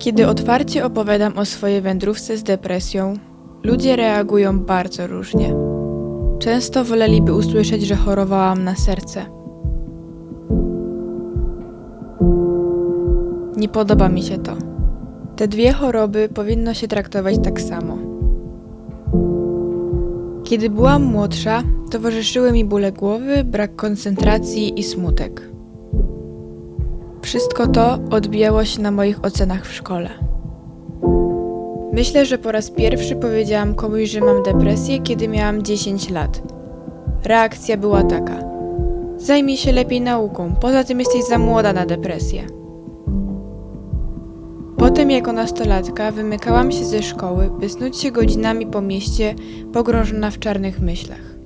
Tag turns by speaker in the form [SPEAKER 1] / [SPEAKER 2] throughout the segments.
[SPEAKER 1] Kiedy otwarcie opowiadam o swojej wędrówce z depresją, ludzie reagują bardzo różnie. Często woleliby usłyszeć, że chorowałam na serce. Nie podoba mi się to. Te dwie choroby powinno się traktować tak samo. Kiedy byłam młodsza, towarzyszyły mi bóle głowy, brak koncentracji i smutek. Wszystko to odbijało się na moich ocenach w szkole. Myślę, że po raz pierwszy powiedziałam komuś, że mam depresję, kiedy miałam 10 lat. Reakcja była taka: Zajmij się lepiej nauką, poza tym jesteś za młoda na depresję. Potem, jako nastolatka, wymykałam się ze szkoły, by snuć się godzinami po mieście, pogrążona w czarnych myślach.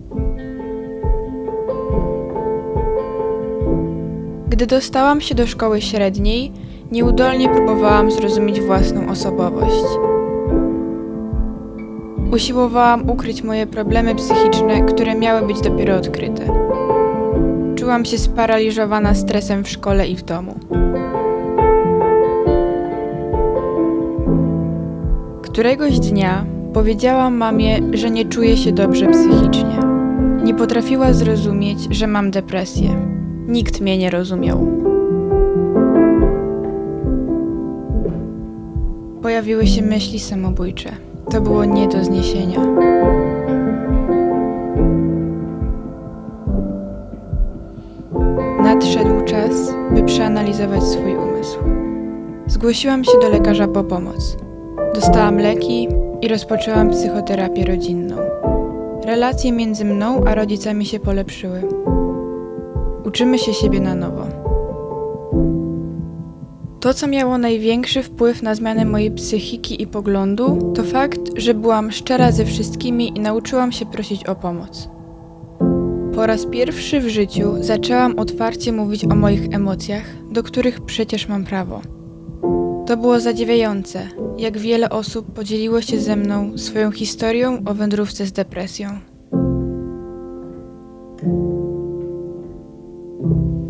[SPEAKER 1] Gdy dostałam się do szkoły średniej, nieudolnie próbowałam zrozumieć własną osobowość. Usiłowałam ukryć moje problemy psychiczne, które miały być dopiero odkryte. Czułam się sparaliżowana stresem w szkole i w domu. Któregoś dnia powiedziałam mamie, że nie czuję się dobrze psychicznie. Nie potrafiła zrozumieć, że mam depresję. Nikt mnie nie rozumiał. Pojawiły się myśli samobójcze. To było nie do zniesienia. Nadszedł czas, by przeanalizować swój umysł. Zgłosiłam się do lekarza po pomoc. Dostałam leki i rozpoczęłam psychoterapię rodzinną. Relacje między mną a rodzicami się polepszyły. Uczymy się siebie na nowo. To, co miało największy wpływ na zmianę mojej psychiki i poglądu, to fakt, że byłam szczera ze wszystkimi i nauczyłam się prosić o pomoc. Po raz pierwszy w życiu zaczęłam otwarcie mówić o moich emocjach, do których przecież mam prawo. To było zadziwiające, jak wiele osób podzieliło się ze mną swoją historią o wędrówce z depresją. you.